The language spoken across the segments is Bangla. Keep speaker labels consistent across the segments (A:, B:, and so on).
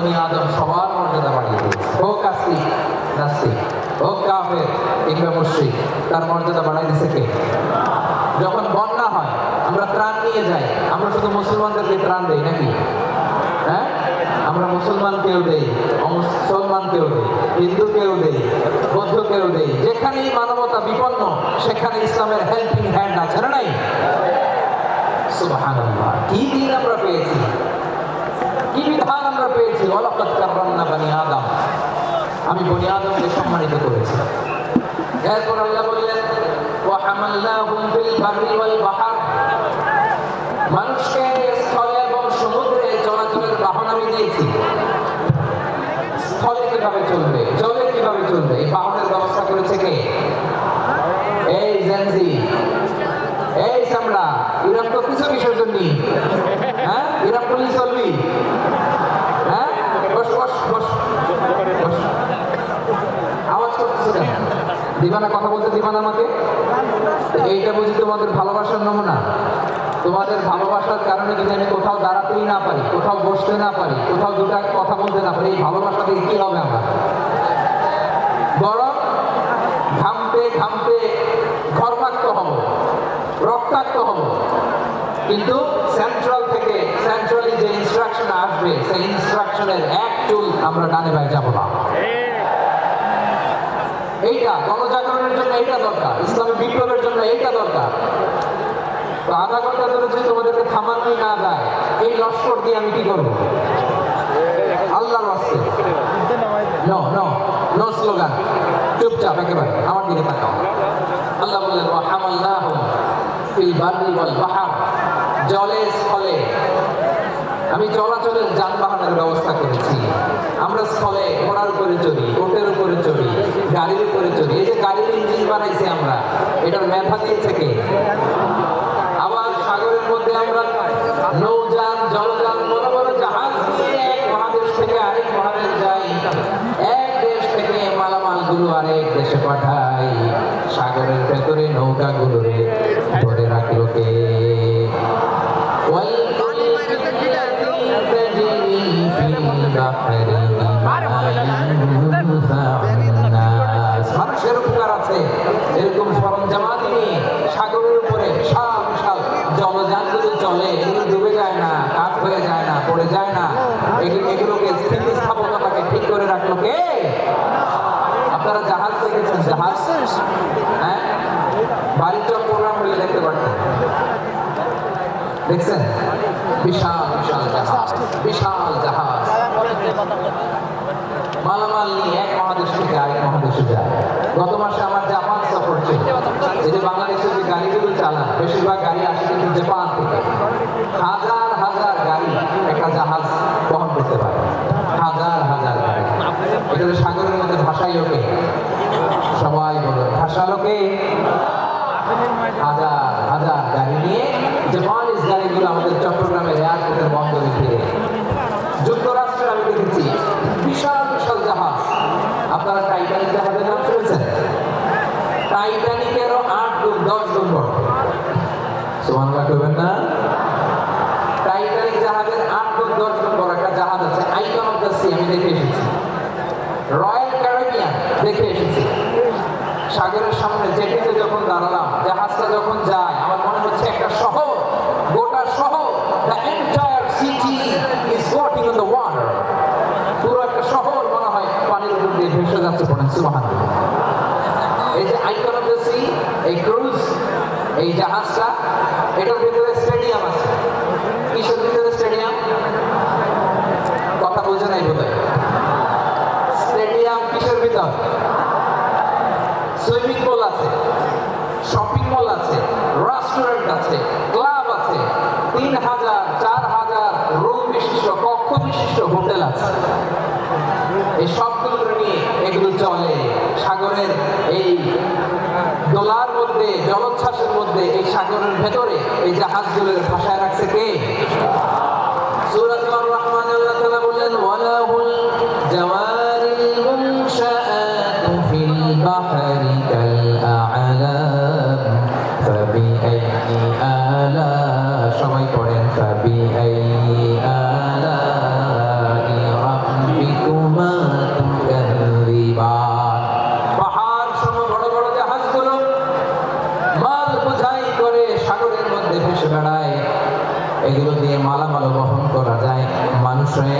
A: আদম সবার মর্যাদা বাড়িয়ে দিয়েছে। হোক আস্তিক নাস্তিক। হোক কাফের, কিংবা মুশ্রিক, তার মর্যাদা বাড়াই দিছে কে? যখন বন্যা হয়, আমরা ত্রাণ নিয়ে যাই। আমরা শুধু মুসলমানদেরকে ত্রাণ দেই নাকি? হ্যাঁ? আমরা মুসলমানকেও দেই, অমুসলমানকেও দেই, হিন্দুকেও দেই, বৌদ্ধকেও দেই। যেখানেই মানবতা বিপন্ন, সেখানে ইসলামের হেল্পিং হ্যান্ড আছে, না নাই? সুবহানাল্লাহ। কি দিন আমরা পেয়েছি? কি বিধান? ওয়ালাকাদ কাররামনা বানি আমি বনি আদমকে সম্মানিত করেছি। এরপর আল্লাহ বললেন মানুষকে স্থলে এবং সমুদ্রে চলাচলের বাহন আমি দিয়েছি। স্থলে কীভাবে চলবে জলে কীভাবে চলবে, এই বাহনের ব্যবস্থা করেছে কে? এই জেনজি এই সামলা ইরাম তো কিছু কিসের জন্য হ্যাঁ? ইরাম পুলিশ চলবি হ্যাঁ বস বস বস বস আওয়াজ করতেছে কেন দিবানা কথা বলতে দিবানা আমাকে? এইটা বুঝি তোমাদের ভালোবাসার নমুনা। তোমাদের ভালোবাসার কারণে যদি আমি কোথাও দাঁড়াতেই না পারি, কোথাও বসতে না পারি, কোথাও দুটা কথা বলতে না পারি, এই ভালোবাসা কি হবে আমার? বরং ঘামতে ঘামতে ঘরমাক্ত হব, রক্তাক্ত হব। কিন্তু সেন্ট্রাল থেকে সেন্ট্রালি যে ইনস্ট্রাকশন আসবে, সেই ইনস্ট্রাকশনের এক চুল আমরা ডানে বাই যাব না। এইটা, গণজাগরণের জন্য এইটা দরকার, ইসলামী বিপ্লবের জন্য এইটা দরকার। তো আধা ঘণ্টা ধরে যদি তোমাদেরকে থামানোই না যায়, এই লস্কর দিয়ে আমি কি করব? আল্লাহর রাস্তে নো নো নো স্লোগান। চুপচাপ, একেবারে, আমার দিকে তাকাও। আল্লাহ বললেন ওয়া হামালনাহুম ফিল বাররি ওয়াল বাহর। জলের স্থলে আমি চলাচলের যানবাহনের ব্যবস্থা করেছি। আমরা স্থলে ঘোড়ার উপরে চড়ি ওটের উপরে চড়ি, গাড়ির উপরে চড়ি। এই যে গাড়ির ইঞ্জিন বানাইছি আমরা, এটার মেধা দিয়েছে কে? আবার সাগরের মধ্যে আমরা নৌযান, জলযান, বড় বড় জাহাজ নিয়ে এক মহাদেশ থেকে আরেক মহাদেশ যাই। এক দেশ থেকে মালামালগুলো আরেক দেশে পাঠাই। সাগরের ভেতরে নৌকা গুলোরে ধরে রাখল কে? বাড়িতে প্রোগ্রাম হলে দেখতে পারতেন দেখছেন? বিশাল বিশাল জাহাজ। বিশাল জাহাজ। মালামাল নিয়ে এক মহাদেশ থেকে আরেক মহাদেশে যায়। গত মাসে আমার জাপান সফর ছিল। এই যে বাংলাদেশে যে গাড়িগুলো চালান, বেশিরভাগ গাড়ি আসে কিন্তু জাপান থেকে। হাজার হাজার গাড়ি একটা জাহাজ বহন করতে পারে। হাজার হাজার গাড়ি। এটা সাগরের মধ্যে ভাষাই ওকে সবাই বলে ভাষা লোকে? হাজার হাজার গাড়ি নিয়ে জাপানিজ গাড়িগুলো আমাদের চট্টগ্রামের এয়ারপোর্টের বন্দরে ফিরে যুক্তরাষ্ট্রে আমি দেখেছি বিশাল বিশাল জাহাজ আপনারা টাইটানিক জাহাজের নাম শুনেছেন টাইটানিকেরও আট গুণ দশ গুণ বড় সোমানলা করবেন না টাইটানিক জাহাজের আট গুণ দশ গুণ বড় একটা জাহাজ আছে আইকন অফ দ্য সি আমি দেখে এসেছি রয়্যাল ক্যারিবিয়ান দেখে এসেছি সাগরের সামনে জেটিতে যখন দাঁড়ালাম জাহাজটা যখন যায় আমার মনে হচ্ছে একটা শহর গোটা শহর the entire city is floating in the water পুরো একটা শহর মনে হয় পানির উপর দিয়ে ভেসে যাচ্ছে পড়েন সুবাহান এই যে আইকন এই ক্রুজ, এই জাহাজটা এটার ভিতরে স্টেডিয়াম আছে। কিসের ভিতরে স্টেডিয়াম? কথা বোঝে নাই স্টেডিয়াম কিসের ভিতর? সুইমিং পুল আছে, শপিং মল আছে রেস্টুরেন্ট আছে ক্লাব আছে, তিন হাজার, চার হাজার রুম বিশিষ্ট, কক্ষ বিশিষ্ট হোটেল আছে এই সবগুলো নিয়ে এগুলো চলে সাগরের এই দোলার মধ্যে জলোচ্ছ্বাসের মধ্যে এই সাগরের ভেতরে এই জাহাজগুলোর ভাষায়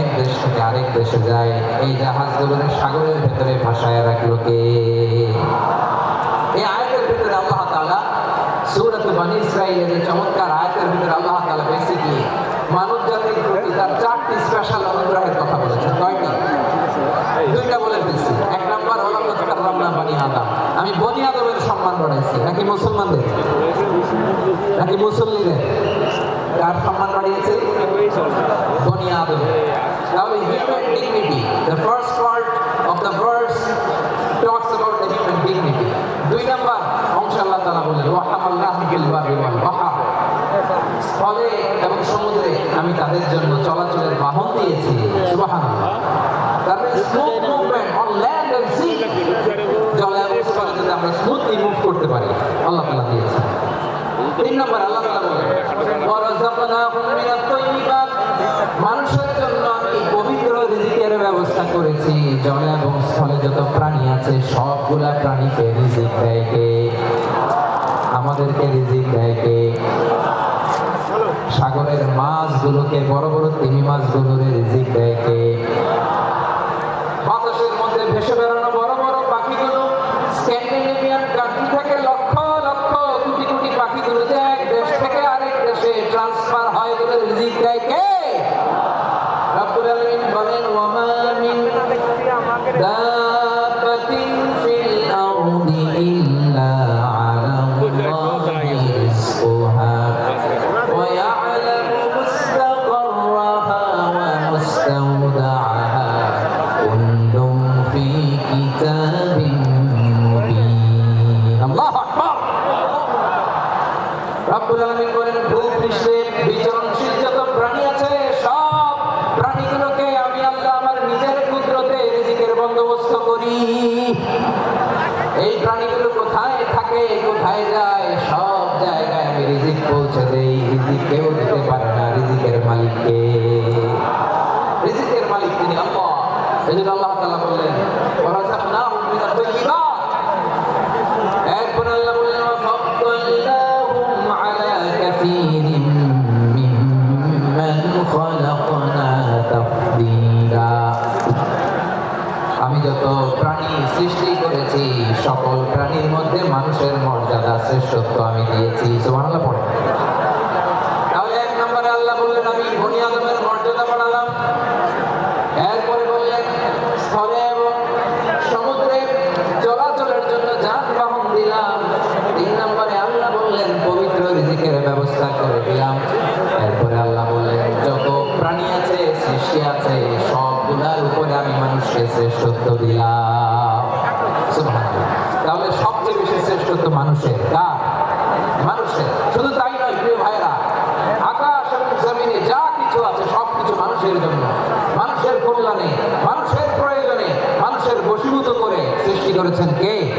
A: এক দেশ থেকে আরেক দেশে যায়। এই জাহাজগুলোর সাগরের ভেতরে ভাসায় রাখল কে এই আয়াতের ভিতরে আল্লাহ তাআলা সূরাত বনি ইসরাঈলের এই চমৎকার আয়াতের ভিতরে আল্লাহ তাআলা বেসিক্যালি মানব জাতির প্রতি তার চারটি স্পেশাল অনুগ্রহের কথা বলেছেন। কয়টি? দুইটা বলে ফেলছি এক নাম্বার হলো কাররামনা বনি আদম। আমি বনি আদমের সম্মান বাড়াইছি। নাকি মুসলমানদের? নাকি মুসল্লিদের? কার সম্মান বাড়িয়েছে বনি আদম। তাহলে human dignity the first part of the verse talks about the human dignity দুই নাম্বার অংশ আল্লাহ তাআলা বলেন ওয়া হামাল্লাহু বিল ওয়াল বাহর। স্থলে এবং সমুদ্রে আমি তাদের জন্য চলাচলের বাহন দিয়েছি। সুবহানাল্লাহ। তারপরে smooth movement on land and sea আমরা স্মুথলি মুভ করতে পারি। আল্লাহ তাআলা দিয়েছেন। তিন নম্বর আল্লাহ তাআলা বলেন ওয়ারাযাকনাহুম মিনাত তাইয়্যিবাত মানুষের জন্য আমি সবগুলা প্রাণীকে রিজিক দেয় আমাদেরকে রিজিক দেয় সাগরের মাছগুলোকে, বড় বড় তিমি মাছগুলোর রিজিক দেয় কে? বাতাসের মধ্যে ভেসে বেড়ানো রিজিকের মালিক তিনি আল্লাহ বললেন আমি যত সৃষ্টি করেছি, সকল প্রাণীর মধ্যে মানুষের মর্যাদা শ্রেষ্ঠত্ব আমি দিয়েছি। সুবহানাল্লাহ পড়ে তাহলে এক নম্বরে আল্লাহ বললেন আমি বনি আদমের মর্যাদা বাড়ালাম এরপরে বললেন স্থলে এবং সমুদ্রে চলাচলের জন্য যানবাহন দিলাম তিন নম্বরে আল্লাহ বললেন পবিত্র রিজিকের ব্যবস্থা করে দিলাম। এরপরে আল্লাহ বললেন, যত প্রাণী আছে, সৃষ্টি আছে, সবগুলার উপরে আমি মানুষকে শ্রেষ্ঠত্ব দিলাম। তাহলে সবচেয়ে বেশি শ্রেষ্ঠত্ব মানুষের কার? মানুষের। শুধু তাই নয়, প্রিয় ভাইরা আকাশ এবং জমিনে যা কিছু আছে সব কিছু মানুষের জন্য। মানুষের কল্যাণে, মানুষের প্রয়োজনে, মানুষের বশীভূত করে সৃষ্টি করেছেন কে?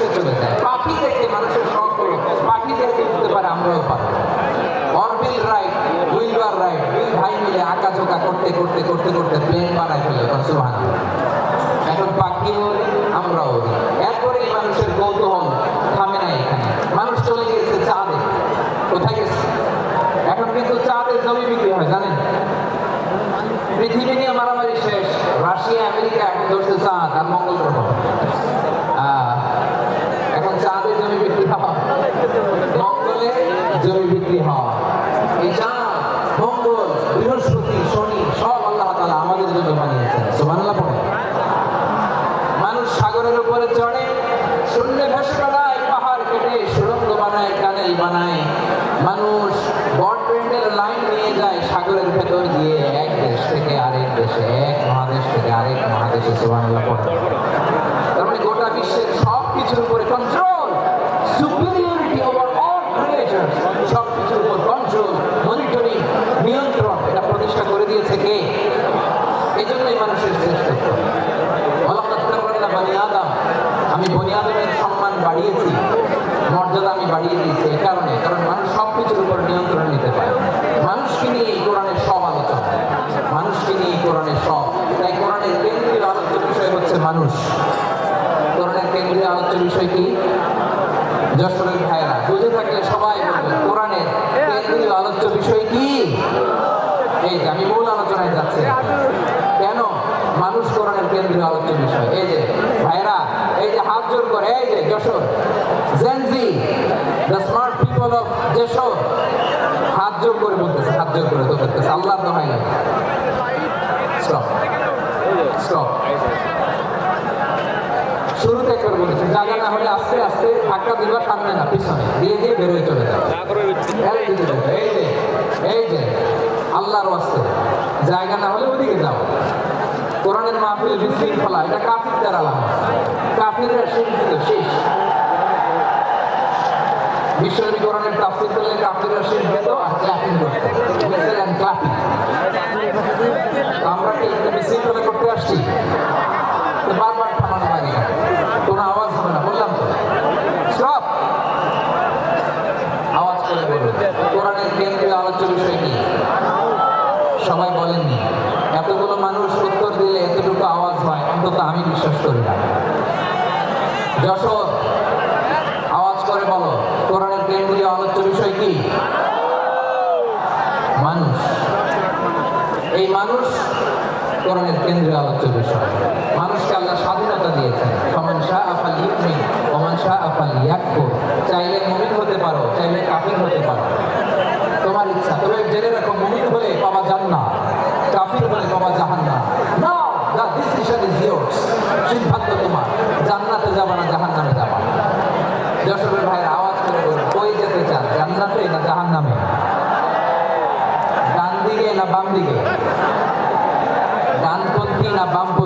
A: আকাশে চলে যায় পাখি দেখে মানুষের শখ হলো পাখি দেখে উঠতে পারে আমরাও পারি অরবিল রাইট উইলবার রাইট দুই ভাই মিলে আঁকা ঝোঁকা করতে করতে করতে করতে প্লেন বানায় ফেলে সুবহানাল্লাহ এখন পাখি ওড়ে আমরাও ওড়ি এরপরেই মানুষের কৌতূহল থামে না এখানে মানুষ চলে গিয়েছে চাঁদে কোথায় গেছে এখন কিন্তু চাঁদে জমি শুধু চাঁদ আর মঙ্গল গ্রহ আহ, এখন চাঁদে জমি বিক্রি হয় মঙ্গলে জমি বিক্রি হয় এই চাঁদ মঙ্গল বৃহস্পতি শনি সব আল্লাহ তাআলা আমাদের জন্য বানিয়েছেন সুবহানাল্লাহ পড়ে মানুষ সাগরের উপরে চড়ে শূন্যে ভেসে বেড়ায় পাহাড় কেটে সুড়ঙ্গ বানায় টানেল বানায় মানুষ ব্রডব্যান্ডের লাইন নিয়ে যায় সাগরের ভেতর দিয়ে এক দেশ থেকে আরেক দেশে এক মহাদেশ থেকে আরেক মহাদেশে সুবহানাল্লাহ পড়ে তার মানে গোটা বিশ্বের সব কিছুর উপরে control superiority over all creations সব কিছুর উপর কন্ট্রোল মনিটরিং নিয়ন্ত্রণ এটা প্রতিষ্ঠা করে দিয়েছে কে এই জন্যই মানুষের শ্রেষ্ঠত্ব ওয়ালাকাদ কাররামনা বানি আদম আমি বনি আদমের সম্মান বাড়িয়েছি মর্যাদা আমি বাড়িয়ে দিয়েছি এই কারণে কারণ মানুষ সব কিছুর উপর নিয়ন্ত্রণ নিতে পারে মানুষকে নিয়ে এই কোরআনের সব আলোচনা মানুষকে নিয়ে এই কোরআনের সব তাই কোরআনের কেন্দ্রীয় আলোচ্য বিষয় হচ্ছে মানুষ কোরআনের কেন্দ্রীয় আলোচ্য বিষয় কি যশোরের ভাইরা বুঝে থাকলে সবাই বলবেন কোরআনের কেন্দ্রীয় আলোচ্য বিষয় কি এই যে আমি মূল আলোচনায় যাচ্ছি কেন মানুষ কোরআনের কেন্দ্রীয় আলোচ্য বিষয়। এই যে ভাইরা এই যে হাত জোর করে এই যে Jashore Gen Z the smart people of Jashore হাত জোর করে বলতেছে হাত জোর করে তো করতেছে আল্লাহ দোহাই লাগে স্টপ স্টপ শুরুতে একবার বলেছি জায়গা না হলে আস্তে আস্তে ধাক্কা দিবা সামনে না পিছনে। দিয়ে দিয়ে বেরোয় চলে যাবে এই যে, এই যে এই যে আল্লাহর ওয়াস্তে। জায়গা না হলে ওদিকে যাও। কোরআনের মাহফিল বিশৃঙ্খলা, এটা কাফির দ্বারা কাফিররা শেষ দিল শেষ বিশ্বনবী তাফসীর করলে কাফিররা শেষ দিত আর ক্লাপিং আমরা কি বিশৃঙ্খলা করতে আসছি? তো বারবার থামানো লাগে না। কোনো আওয়াজ হবে না বললাম তো স্টপ আওয়াজ করে বলুন কোরআনের কেন্দ্রীয় আলোচ্য বিষয় কি সবাই বলেননি এতগুলো মানুষ উত্তর দিলে এতটুকু আওয়াজ হয় অন্তত আমি বিশ্বাস করি না যশোর আওয়াজ করে বলো কোরআনের কেন্দ্রীয় আলোচ্য বিষয় কি মানুষ। এই মানুষ কোরআনের কেন্দ্রীয় আলোচ্য বিষয় মানুষকে আল্লাহ স্বাধীনতা দিয়েছেন। সমান শাহ আফাল ইউমিন ওমান শাহ আফাল ইয়াকফুর চাইলে মুমিন হতে পারো, চাইলে কাফির হতে পারো। তোমার ইচ্ছা, তবে জেনে রাখো, মুমিন হলে পাবা জান্নাত, কাফির হলে পাবা জাহান্নাম নাও দ্য ডিসিশন ইজ সিদ্ধান্ত তোমার। জান্নাতে যাবা না, জাহান্নামে যাবা। যশোরের ভাইয়ের আওয়াজ করে বলুন কই যেতে চান জান্নাতে নামে ডান দিকে না বাম দিকে? ডানপন্থী না বামপন্থী?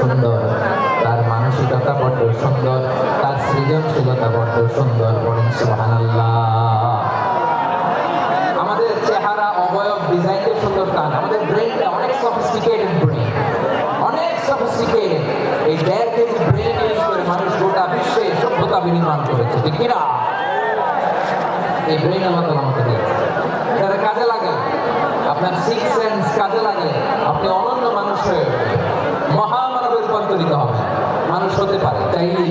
A: সুন্দর। তার মানসিকতা বড্ড সুন্দর, তার সৃজনশীলতা বড্ড সুন্দর বলেন সুবহানাল্লাহ। আমাদের চেহারা, অবয়ব সুন্দর আমাদের অনেক অনেক এই করে মানুষ গোটা বিশ্বে সভ্যতা করেছে কিনা? এই কাজে লাগে আপনার সিক্স সেন্স কাজে লাগে মানুষ হতে পারে চাইলেই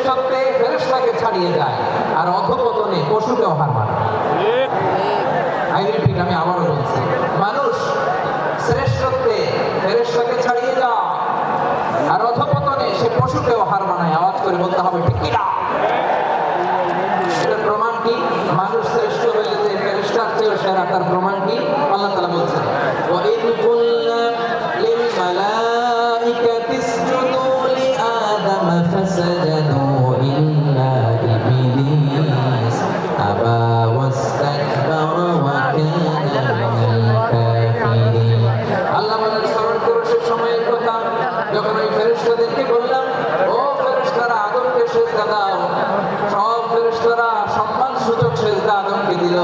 A: শ্রেষ্ঠত্বে ফেরেশতাকে ছাড়িয়ে যায় আর অধপতনে পশুকেও হার মানায় আই রিপিট আমি আবারও বলছি মানুষ শ্রেষ্ঠত্বে ফেরেশতাকে ছাড়িয়ে যায় আর অধপতনে সে পশুকেও হার মানায় আওয়াজ করে বলতে হবে ঠিক কিনা এটার প্রমাণ কি মানুষ শ্রেষ্ঠ হলে যে ফেরেশতার চেয়েও সেরা তার প্রমাণ কি আল্লাহ তাআলা বলছেন وَإِذْ قُلْنَا لِلْمَلَائِكَةِ اسْجُدُوا لِآدَمَ فَسَجَدُوا সময়ের কথা, যখন ওই ফেরেশতাদেরকে বললাম, ও ফেরেশতারা, আদমকে সেজদা দাও। সব ফেরেশতারা সম্মান সূচক সেজদা আদমকে দিল।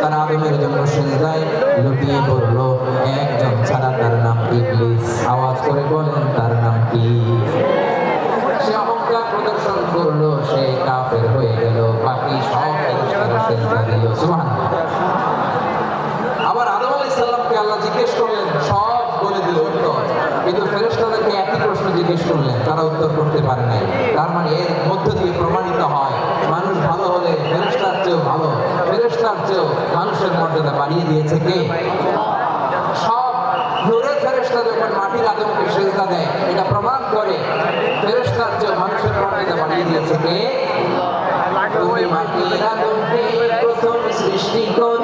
A: তারা আদমের জন্য সেজদায় লুটিয়ে পড়ল। একজন ছাড়া তার নাম ইবলিস। আওয়াজ করে বলেন, তার নাম কি? সে অহংকার প্রদর্শন করল, সে কাফের হয়ে গেল। বাকি সব ফেরেশতারা সেজদা দিল। সুবহানাল্লাহ। আবার আদম আলাইহিস সালামকে আল্লাহ জিজ্ঞেস করলেন, সব বলে দিল উত্তর কিন্তু ফেরেশতাদেরকে একই প্রশ্ন জিজ্ঞেস করলেন তারা উত্তর করতে পারে নাই। তার মানে এর মধ্য দিয়ে প্রমাণিত হয়, মানুষ ভালো হলে ফেরেশতার চেয়েও ভালো। ফেরেশতার চেয়েও মানুষের মর্যাদা বাড়িয়ে দিয়েছে কে? সব নূরের ফেরেশতা যখন মাটির আদমকে দেয়। এটা প্রমাণ করে ফেরেশতার চেয়েও মানুষের মর্যাদা বাড়িয়ে দিয়েছে কে? মাটির আদমকে প্রথম সৃষ্টি করিয়া